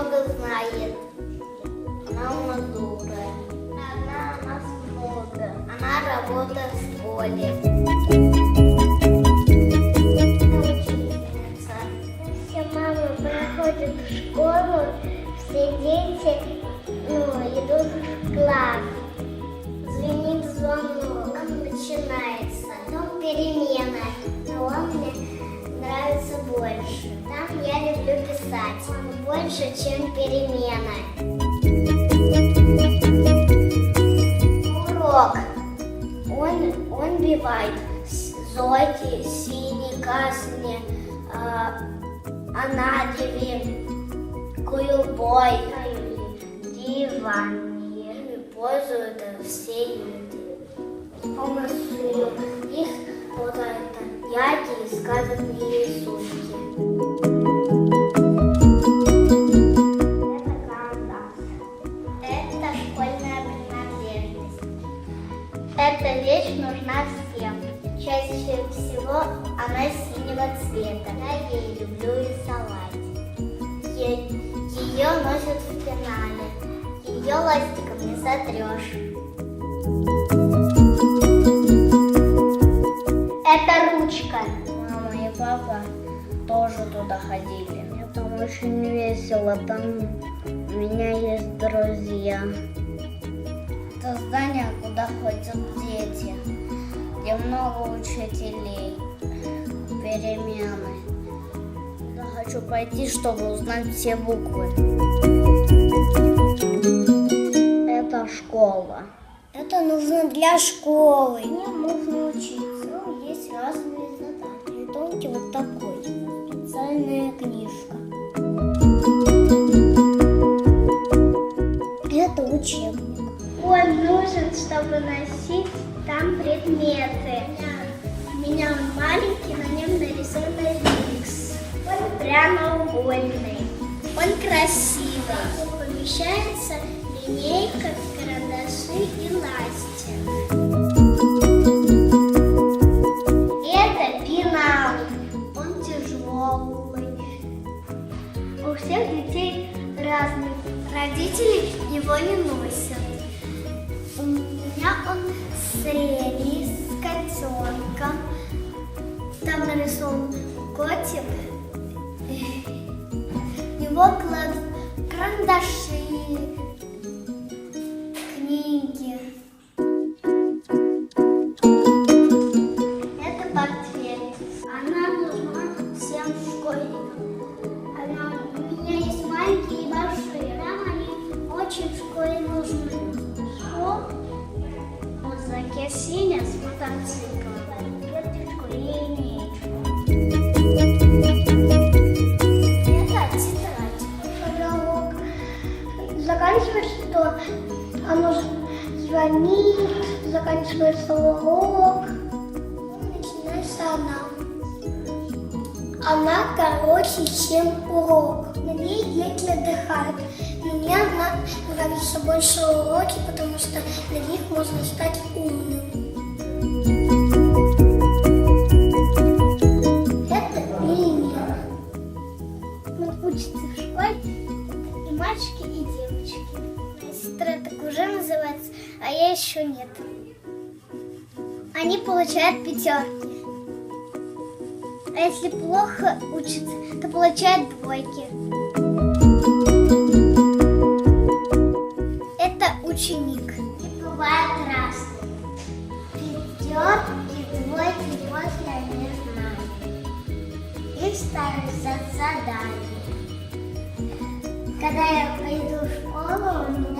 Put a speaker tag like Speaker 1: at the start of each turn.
Speaker 1: много знает. Она мадура. Она нас много. Она работает в поле. Все мамы проходят в школу, все дети ну, идут в класс. Звенит звонок, начинается. Потом перемена, но он мне нравится больше. Люблю писать. Больше, чем перемена. Урок. Он, он бывает с- зойки, синий, красный, а, анадеві, голубой, диван. Пользуют все люди. Помысую их вот это яки и сказочные рисунки. Чаще всего она синего цвета. Я ей люблю рисовать. Е- Ее носят в пенале. Ее ластиком не сотрешь. Это ручка.
Speaker 2: Мама и папа тоже туда ходили. Мне там очень весело, там у меня есть друзья. Это здание, куда ходят дети, где много учителей, перемены. Я хочу пойти, чтобы узнать все буквы. Это школа.
Speaker 1: Это нужно для школы. Мне нужно учиться. Ну, есть разные задания. Рисунки вот такой. Специальная книжка. Это учебник. Он нужен, чтобы носить там предметы. Прямоугольный. Он красивый. Помещается линейка, карандаши и ластик. Это пенал. Он тяжелый. У всех детей разный. Родители его не носят. У меня он средний, с котенком. Там нарисован котик. Кладут карандаши, книги. Это портфель. Она нужна всем школьникам. Она, у меня есть маленькие и большие. Нам они очень в школе нужны. Шел в рюкзаке синя с мотоциклом. Заканчивается то, оно звонит, заканчивается урок. Начинается она. Она короче, чем урок. На ней дети отдыхают. Мне она нравится больше уроки, потому что на них можно стать умным. Это линия. Он учится в школе, и мальчики, и девочки. Моя сестра так уже называется, а я еще нет. Они получают пятерки. А если плохо учатся, то получают двойки. Это ученик. И бывает разные. Пятерки, двойки, двойки, я не знаю. Их ставят за задание. Когда я пойду в Oh.